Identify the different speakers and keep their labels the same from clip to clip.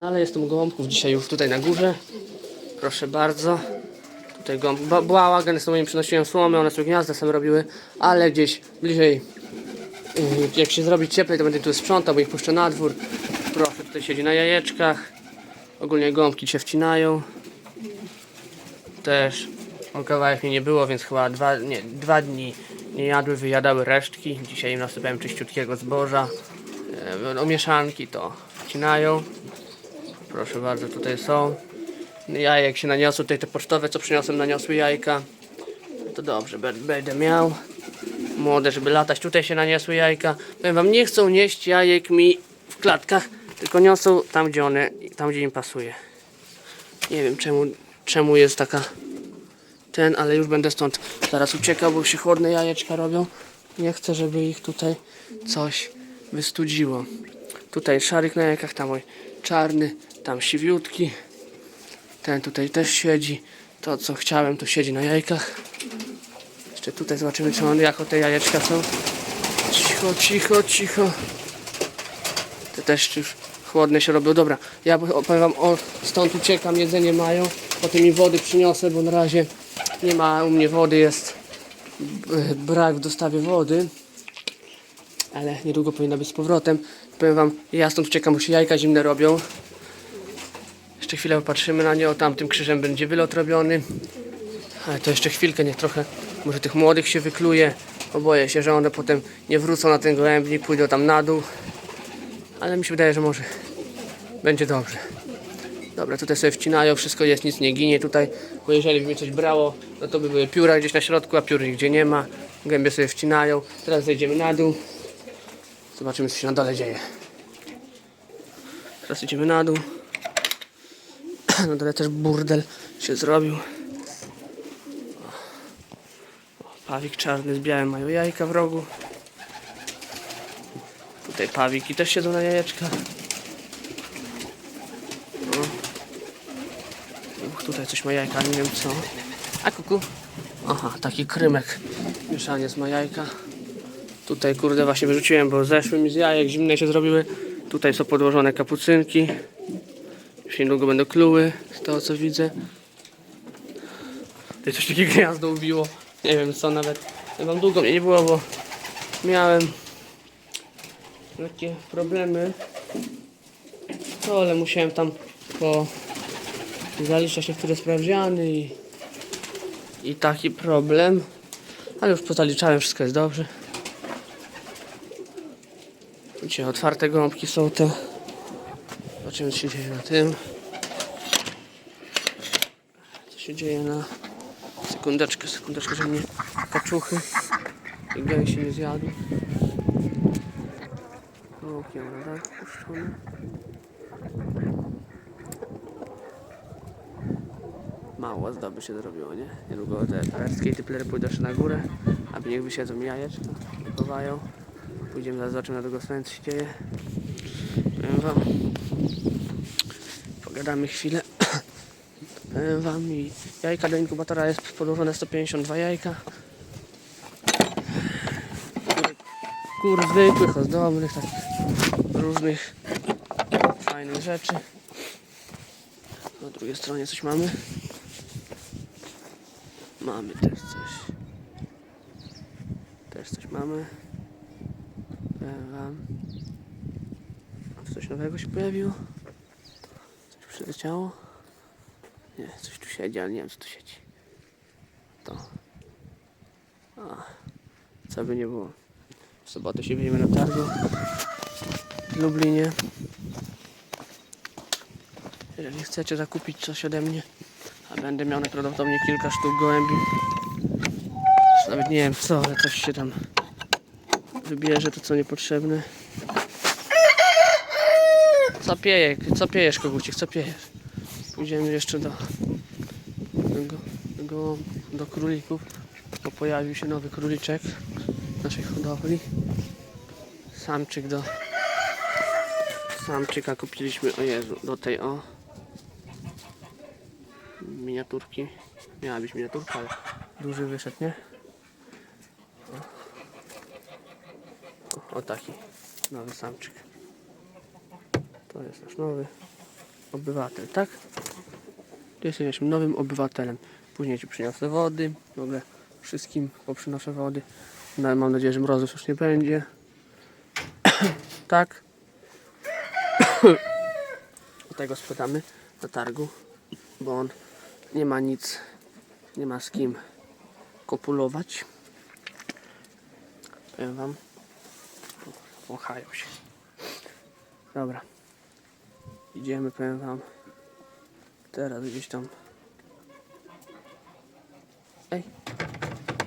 Speaker 1: Ale jest tu gołąbków dzisiaj już tutaj na górze. Proszę bardzo. Tutaj gąb... ba- Błała, gęsto im przynosiłem słomy, one sobie gniazda same robiły, ale gdzieś bliżej, yy, jak się zrobi cieplej, to będę tu sprzątał, bo ich puszczę na dwór. Proszę, tutaj siedzi na jajeczkach. Ogólnie gąbki się wcinają. Też o kawałek mnie nie było, więc chyba dwa, nie, dwa dni nie jadły, wyjadały resztki. Dzisiaj im nasypałem czyściutkiego zboża. E, o mieszanki to wcinają. Proszę bardzo, tutaj są. Jajek się naniosły, tutaj te pocztowe, co przyniosłem, naniosły jajka. To dobrze, będę miał. Młode, żeby latać, tutaj się naniosły jajka. Powiem wam, nie chcą nieść jajek mi w klatkach, tylko niosą tam, gdzie one, tam, gdzie im pasuje. Nie wiem, czemu, czemu jest taka ten, ale już będę stąd zaraz uciekał, bo się chłodne jajeczka robią. Nie chcę, żeby ich tutaj coś wystudziło. Tutaj szaryk na jajkach, tam oj, czarny, tam siwiutki. Ten tutaj też siedzi. To co chciałem, to siedzi na jajkach. Jeszcze tutaj zobaczymy, czy on, jako te jajeczka są. Cicho, cicho, cicho. Te też już chłodne się robią. Dobra, ja opowiem wam, o, stąd uciekam, jedzenie mają. Potem mi wody przyniosę, bo na razie nie ma u mnie wody, jest b- brak w dostawie wody. Ale niedługo powinna być z powrotem. Powiem wam, ja stąd uciekam, bo się jajka zimne robią. Jeszcze chwilę popatrzymy na nie, o tamtym krzyżem będzie wylot robiony. Ale to jeszcze chwilkę, niech trochę, może tych młodych się wykluje. Oboję się, że one potem nie wrócą na ten gołębnik, pójdą tam na dół. Ale mi się wydaje, że może będzie dobrze. Dobra, tutaj sobie wcinają, wszystko jest, nic nie ginie tutaj, bo jeżeli by mnie coś brało, no to by były pióra gdzieś na środku, a piór nigdzie nie ma. Gębie sobie wcinają. Teraz zejdziemy na dół. Zobaczymy, co się na dole dzieje. Teraz idziemy na dół. Na dole też burdel się zrobił. Pawik czarny z białym mają jajka w rogu. Tutaj pawiki też siedzą na jajeczkach. Uch, tutaj coś ma jajka, nie wiem co. A kuku. Aha, taki krymek. Mieszaniec ma jajka. Tutaj kurde właśnie wyrzuciłem, bo zeszły mi z jajek, zimne się zrobiły. Tutaj są podłożone kapucynki. Już niedługo będą kluły, z tego co widzę. Tutaj coś takie gniazdo ubiło. Nie wiem co nawet. Wam długo mnie nie było, bo miałem lekkie problemy. To, ale musiałem tam po zaliczać niektóre sprawdziany i, i taki problem. Ale już pozaliczałem, wszystko jest dobrze. Dzisiaj otwarte gąbki są te. Zobaczymy co się dzieje na tym. Co się dzieje na... Sekundeczkę, sekundeczkę, żeby mnie kaczuchy i gęsi nie zjadł. Okiem, tak? Puszczony. Mało zdoby się zrobiło, nie? Niedługo te perski typlery pójdą jeszcze na górę, aby niech wysiedzą jajeczka, chowają. Pójdziemy zaraz zobaczymy na drugą co się dzieje. Powiem wam. Pogadamy chwilę. Powiem wam jajka do inkubatora jest podłożone 152 jajka. Kur zwykłych, ozdobnych, takich różnych fajnych rzeczy. Na drugiej stronie coś mamy. Mamy też coś. Też coś mamy. Wam. Coś nowego się pojawiło? Coś przyleciało? Nie, coś tu siedzi, ale nie wiem co tu siedzi. To. A, co by nie było. W sobotę się widzimy na targu w Lublinie. Jeżeli chcecie zakupić coś ode mnie, a będę miał najprawdopodobniej kilka sztuk gołębi, nawet nie wiem co, ale coś się tam wybierze, to co niepotrzebne. Co pieje, co piejesz kogucik, co piejesz? Pójdziemy jeszcze do, do, do, do królików, bo pojawił się nowy króliczek w naszej hodowli. Samczyk do samczyka kupiliśmy, o Jezu, do tej o miniaturki. Miała być miniaturka, ale duży wyszedł, nie? O, o taki nowy samczyk. To jest nasz nowy. obywatel, tak? Ty jesteś nowym obywatelem. Później ci przyniosę wody. W ogóle wszystkim poprzynoszę wody. No, mam nadzieję, że mrozów już nie będzie. tak? Tego sprzedamy na targu, bo on nie ma nic, nie ma z kim kopulować. Powiem wam. Wąchają się. Dobra. Idziemy, powiem wam. Teraz gdzieś tam. Ej.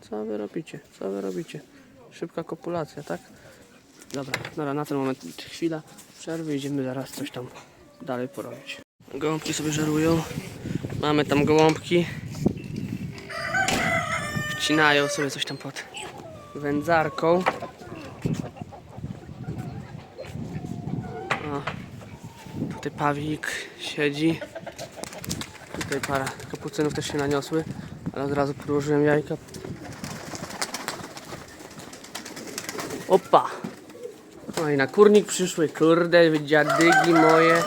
Speaker 1: Co wy robicie? Co wy robicie? Szybka kopulacja, tak? Dobra, dobra, na ten moment chwila przerwy, idziemy zaraz coś tam dalej porobić. Gołąbki sobie żerują. Mamy tam gołąbki. Wcinają sobie coś tam pod wędzarką. Tutaj pawik siedzi. Tutaj para kapucynów też się naniosły, ale od razu jajka. Opa! No i na kurnik przyszły, kurde, dziadygi moje.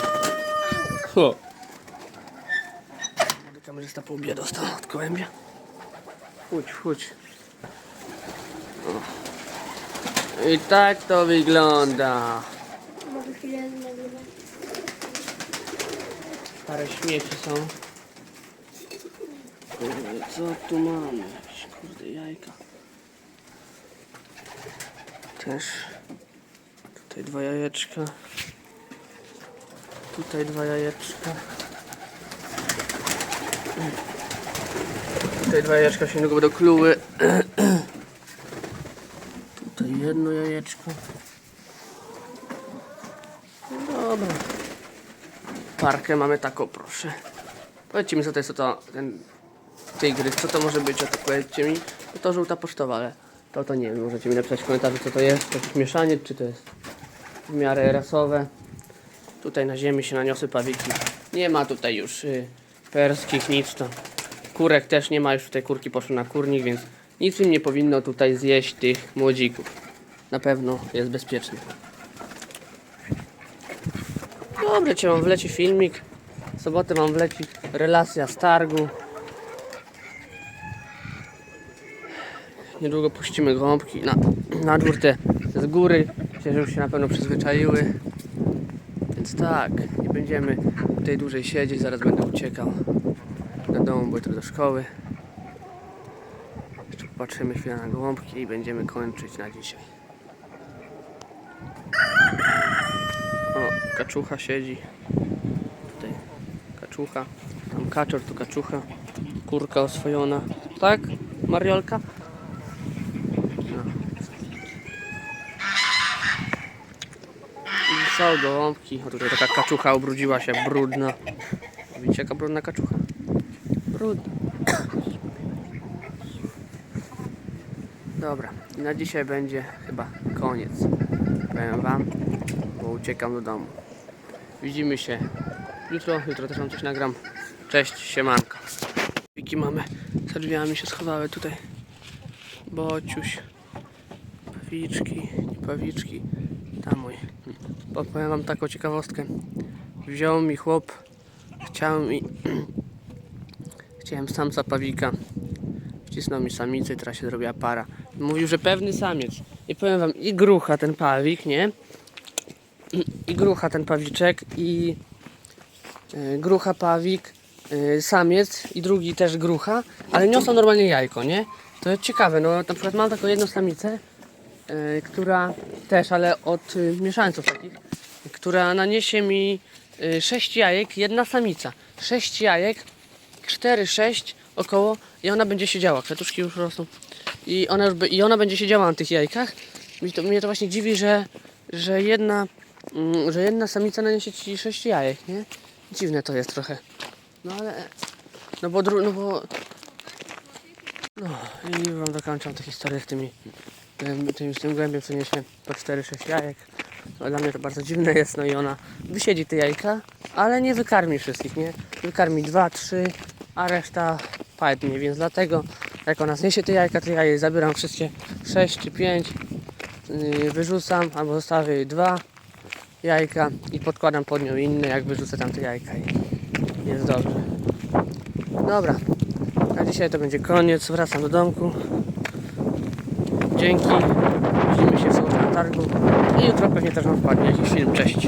Speaker 1: Ho. Kamerzysta po obie dostał od gołębia. Chodź, chodź. I tak to wygląda.
Speaker 2: Może chwilę nagrywam.
Speaker 1: Parę śmieci są. Kurde, co tu mamy? Kurde jajka. Też. Tutaj dwa jajeczka. Tutaj dwa jajeczka. Tutaj dwa jajeczka się niedługo będą kluły. Tutaj jedno jajeczko. No Dobra. Parkę mamy taką, proszę. Powiedzcie mi, co to jest to ten tygrys, co to może być, o to powiedzcie mi. No to żółta pocztowa, ale to to nie wiem, możecie mi napisać w komentarzu, co to jest, czy jakieś mieszanie, czy to jest w miarę rasowe. Tutaj na ziemi się naniosły pawiki. Nie ma tutaj już y, perskich, nic to. Kurek też nie ma, już tutaj kurki poszły na kurnik, więc nic im nie powinno tutaj zjeść tych młodzików. Na pewno jest bezpieczny. Dobra, cię mam wleci filmik. W sobotę mam wleci relacja z targu. Niedługo puścimy gąbki na, na dwór te z góry. Myślę, że już się na pewno przyzwyczaiły. Więc tak, nie będziemy tutaj dłużej siedzieć. Zaraz będę uciekał do domu, bo jutro do szkoły. Jeszcze popatrzymy chwilę na gołąbki i będziemy kończyć na dzisiaj. O, kaczucha siedzi. Tutaj kaczucha. Tam kaczor, tu kaczucha. Kurka oswojona. Tak, Mariolka? No. I są gołąbki. O, tutaj taka kaczucha ubrudziła się, brudna. Widzicie, jaka brudna kaczucha? Brudna. Dobra, na dzisiaj będzie chyba koniec. Powiem wam, bo uciekam do domu. Widzimy się jutro. Jutro też wam coś nagram. Cześć, siemanko. Wiki mamy za drzwiami się schowały tutaj. Bociuś. Pawiczki, nie pawiczki. Tam mój. Powiem wam taką ciekawostkę. Wziął mi chłop. Chciał mi... Chciałem samca pawika. Wcisnął mi samicę i teraz się zrobiła para. Mówił, że pewny samiec. I powiem wam, i grucha ten pawik, nie? I grucha ten pawiczek, i e, grucha pawik, e, samiec i drugi też grucha, ale niosą normalnie jajko, nie? To jest ciekawe, no na przykład mam taką jedną samicę, e, która też, ale od mieszańców takich, która naniesie mi 6 jajek, jedna samica. 6 jajek, 4-6 około i ona będzie siedziała. Kwiatuszki już rosną. I ona, już I ona będzie siedziała na tych jajkach. I to, mnie to właśnie dziwi, że, że, jedna, że jedna samica naniesie ci 6 jajek, nie? Dziwne to jest trochę. No ale... No bo... Dru, no bo... No i wam dokończam tę historię z tymi... Tym, z tym głębiem, co niesie po 4-6 jajek. No, dla mnie to bardzo dziwne jest, no i ona wysiedzi te jajka, ale nie wykarmi wszystkich, nie? Wykarmi 2-3, a reszta padnie, więc dlatego jak ona zniesie te jajka, to ja jej zabieram wszystkie 6 czy 5, yy, wyrzucam albo zostawię jej dwa jajka i podkładam pod nią inne, jak wyrzucę tam te jajka i jest dobrze. Dobra, a dzisiaj to będzie koniec, wracam do domku. Dzięki, widzimy się w na targu i jutro pewnie też wam wpadnie jakiś film, cześć.